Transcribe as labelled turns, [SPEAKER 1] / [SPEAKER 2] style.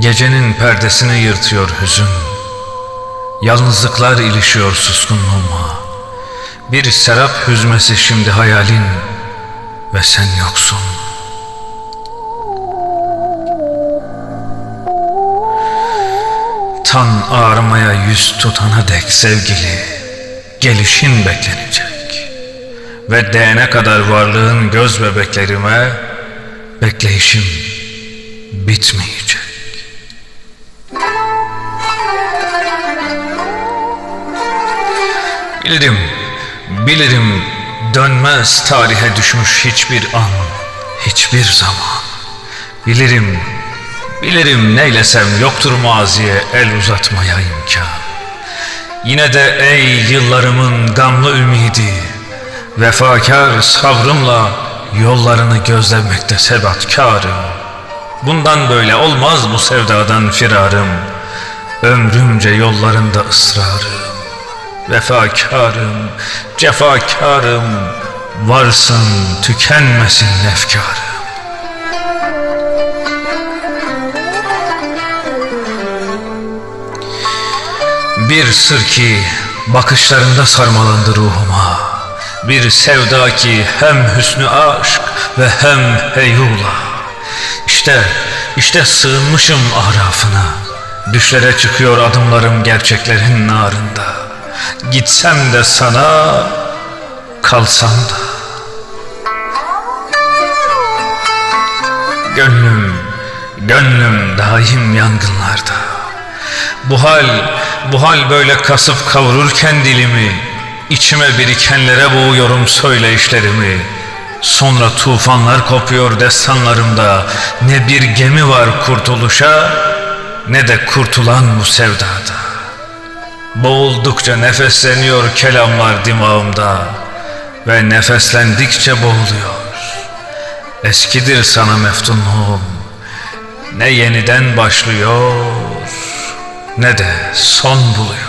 [SPEAKER 1] Gecenin perdesini yırtıyor hüzün. Yalnızlıklar ilişiyor suskunluğuma. Bir serap hüzmesi şimdi hayalin Ve sen yoksun. Tan ağrımaya yüz tutana dek sevgili Gelişin beklenecek. Ve değene kadar varlığın göz bebeklerime Bekleyişim bitmeyecek Bilirim, bilirim dönmez tarihe düşmüş hiçbir an, hiçbir zaman. Bilirim, bilirim neylesem yoktur maziye el uzatmaya imkan. Yine de ey yıllarımın gamlı ümidi, vefakar sabrımla yollarını gözlemekte sebatkarım. Bundan böyle olmaz bu sevdadan firarım, ömrümce yollarında ısrarım. Vefakarım, cefakarım, varsın tükenmesin efkarım. Bir sır ki bakışlarında sarmalandı ruhuma. Bir sevda ki hem hüsnü aşk ve hem heyula. İşte, işte sığınmışım arafına. Düşlere çıkıyor adımlarım gerçeklerin narında. Gitsem de sana, kalsam da. Gönlüm, gönlüm daim yangınlarda. Bu hal, bu hal böyle kasıp kavururken dilimi, içime birikenlere boğuyorum söyleyişlerimi. Sonra tufanlar kopuyor destanlarımda. Ne bir gemi var kurtuluşa, ne de kurtulan bu sevdada. Boğuldukça nefesleniyor kelamlar dimağımda ve nefeslendikçe boğuluyor. Eskidir sana meftunluğum, ne yeniden başlıyor ne de son buluyor.